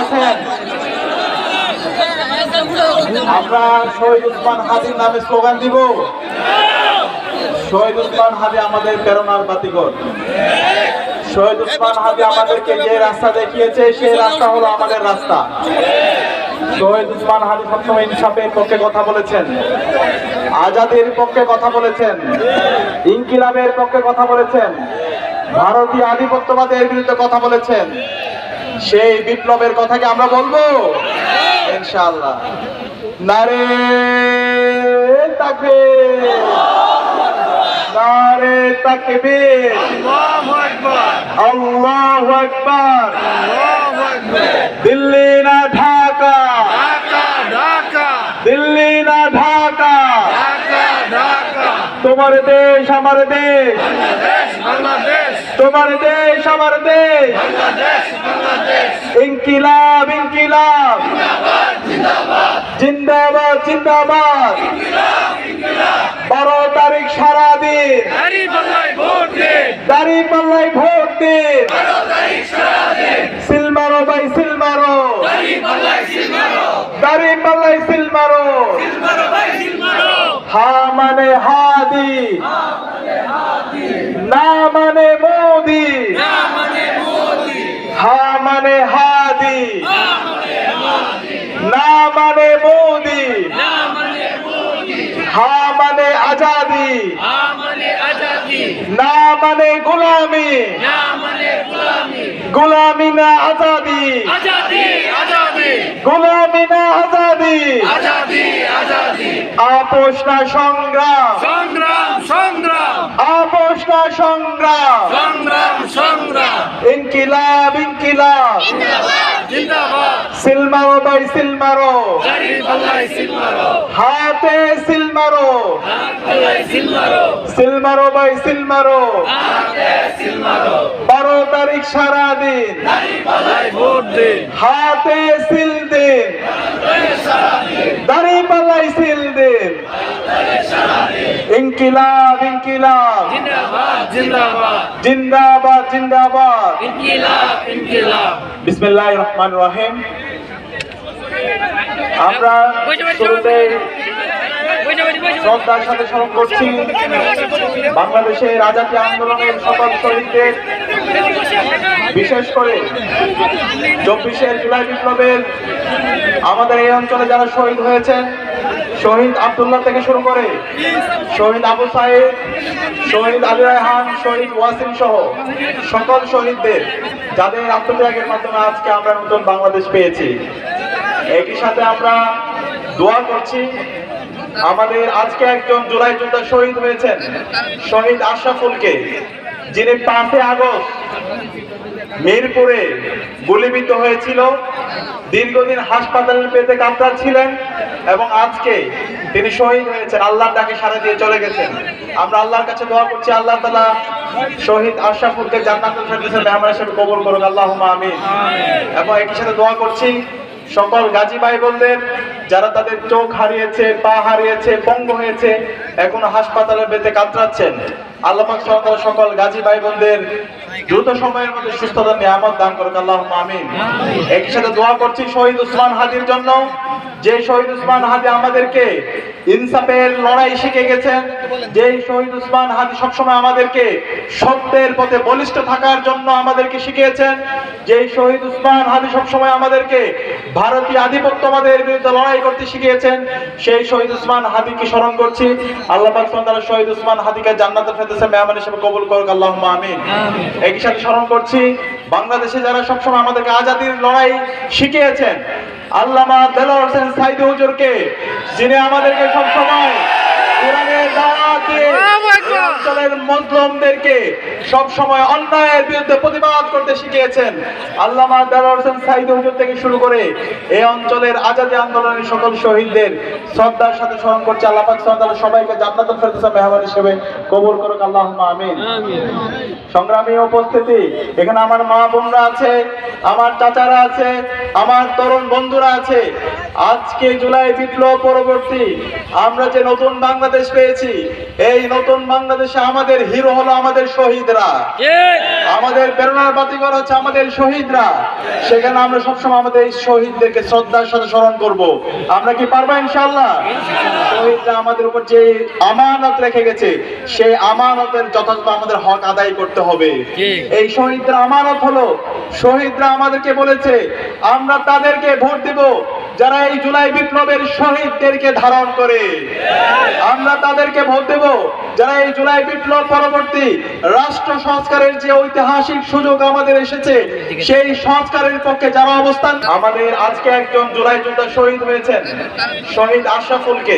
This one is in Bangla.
আছেন? আমরা শহীদ উসমান হাদির নামে স্লোগান দিব। শহীদ উসমান হাদি আমাদের প্রেরণার বাতিঘর। শহীদ উসমান হাদি আমাদেরকে যে রাস্তা দেখিয়েছে সেই রাস্তা হলো আমাদের রাস্তা। শহীদ উসমান হাদি সবসময় ইনসাফের পক্ষে কথা বলেছেন আজাদের পক্ষে কথা বলেছেন ইনকিলাবের পক্ষে কথা বলেছেন ভারতীয় আধিপত্যবাদের বিরুদ্ধে কথা বলেছেন। সেই বিপ্লবের কথাকে আমরা বলব? ইনশাআল্লাহ। নারে তাকবীর। নারে তাকবীর। আল্লাহু আকবার। দিল্লি না ঢাকা। দিল্লি না ঢাকা। তোমার দেশ আমার দেশ। তোমার দেশ, আমার দেশ। ইনকিলাব ইনকিলাব। জিন্দাবাদ জিন্দাবাদ। বারো তারিখ সারাদিন। দাড়ি পাল্লাই ভোট দিন। সিলমারো ভাই, সিলমারো। দাড়ি পাল্লাই সিলমারো। হা মানে হাদি। না মানে মোদি হা মানে হাদি না মানে মোদি হা মানে আজাদি। না মানে গোলামি। গোলামি। না আজাদি। গোলামি না আজাদি। আপোষ না সংগ্রাম। সংগ্রাম সংগ্রাম। আপোষ না সংগ্রাম। সংগ্রাম সংগ্রাম। ইনকিলাব ইনকিলাব। সিলমারো। ভাই সিলমারো। হাতে সিলমারো সিলমারো সিলমারো ভাই সিলমারো বারো তারিখ ভোট দিন হাতে সিল দিন। দাড়ি পাল্লাই সিল দিন। ইনকিলাব ইনকিলাব। জিন্দাবাদ জিন্দাবাদ। বিসমিল্লাহ রহমান রহিম। আমরা শুরুতে শ্রদ্ধার সাথে স্মরণ করছি। বাংলাদেশের আজাদী আন্দোলনের সকল শহীদদের বিশেষ করে চব্বিশের জুলাই বিপ্লবের আমাদের এই অঞ্চলে যারা শহীদ হয়েছেন, শহীদ আব্দুল্লাহ থেকে শুরু করে শহীদ আবু সাহেব শহীদ আলী রায়হান, শহীদ ওয়াসিম সহ সকল শহীদদের, যাদের আত্মত্যাগের মাধ্যমে আজকে আমরা নতুন বাংলাদেশ পেয়েছি। একই সাথে আমরা দোয়া করছি আমাদের আজকে একজন জুলাই যোদ্ধা শহীদ হয়েছেন। শহীদ আশরাফুলকে যিনি পাঁচে আগস্ট মিরপুরে গুলিবিদ্ধ হয়েছিল। দীর্ঘদিন হাসপাতালের পেতে ছিলেন এবং আজকে তিনি শহীদ হয়েছেন। আল্লাহর ডাকে সারা দিয়ে চলে গেছেন। আমরা আল্লাহর কাছে দোয়া করছি আল্লাহ তালা শহীদ আশরাফুলকে জান্নাতুল মেহমান হিসেবে কবুল করুক। আল্লাহুম্মা আমিন। এবং একই সাথে দোয়া করছি সকল গাজী ভাই বোনদের যারা তাদের চোখ হারিয়েছে পা হারিয়েছে পঙ্গ হয়েছে এখন হাসপাতালে বেতে কাতরাচ্ছেন। আল্লাপাক সরকার সকল গাজী ভাই বোনদের দ্রুত সময়ের মধ্যে সুস্থতা নিয়ে আমার দান করুক। আল্লাহ আমিন। একই সাথে দোয়া করছি শহীদ উসমান হাদির জন্য। যে শহীদ উসমান হাদি আমাদেরকে ইনসাফের লড়াই শিখে গেছেন যে শহীদ উসমান হাদি সবসময় আমাদেরকে সত্যের পথে বলিষ্ঠ থাকার জন্য আমাদেরকে শিখিয়েছেন যে শহীদ উসমান হাদি সবসময় আমাদেরকে ভারতীয় আধিপত্যবাদের বিরুদ্ধে লড়াই করতে শিখিয়েছেন সেই শহীদ উসমান হাদিকে স্মরণ করছি। আল্লাহ পাক সুবহানাহু শহীদ উসমান হাদিকে জান্নাতুল ফেরদৌসের মেহমান হিসেবে কবুল করুক আল্লাহুম্মা আমিন। একই সাথে স্মরণ করছি বাংলাদেশে যারা সবসময় আমাদেরকে আজাদির লড়াই শিখিয়েছেন আল্লামা দেলোয়ার হোসেন সাইদি হুজুরকে যিনি আমাদেরকে সবসময় কোরআনের দাওয়াত দিয়ে অঞ্চলের মজলুমদেরকে সব সময় অন্যায়ের বিরুদ্ধে প্রতিবাদ করতে শিখিয়েছেন। আল্লামা দেলোয়ার হোসেন সাইদি হুজুর থেকে শুরু করে এই অঞ্চলের আজাদী আন্দোলনের সকল শহীদদের শ্রদ্ধার সাথে স্মরণ করছে। আল্লাহ পাক সবাইকে জান্নাতুল মেহমান হিসেবে কবুল করুক। আল্লাহুম্মা আমিন। সংগ্রামী উপস্থিতি এখানে আমার মা বোনরা আছে আমার চাচারা আছে আমার তরুণ বন্ধুরা আছে আজকে জুলাই বিপ্লব পরবর্তী আমরা যে নতুন বাংলাদেশ পেয়েছি এই নতুন বাংলাদেশে আমাদের হিরো হলো আমাদের শহীদরা। আমাদের প্রেরণার বাতিঘর হচ্ছে আমাদের শহীদরা। সেখানে আমরা সবসময় আমাদের এই শহীদদেরকে শ্রদ্ধার সাথে স্মরণ করব। আমরা কি পারব ইনশাআল্লাহ? শহীদরা আমাদের উপর যে আমানত রেখে গেছে সেই আমানতের যথাযথ আমাদের হক আদায় করতে হবে। এই শহীদরা আমানত হলো। শহীদরা আমাদেরকে বলেছে আমরা তাদেরকে ভোট দেব। যারা এই জুলাই বিপ্লবের শহীদদেরকে ধারণ করে, আমরা তাদেরকে ভোট দেব। যারা এই জুলাই বিপ্লব পরবর্তী রাষ্ট্র সংস্কারের যে ঐতিহাসিক সুযোগ আমাদের এসেছে, সেই সংস্কারের পক্ষে যারা অবস্থান আমাদের আজকে একজন জুলাই যোদ্ধা শহীদ হয়েছেন, শহীদ আশরাফুলকে।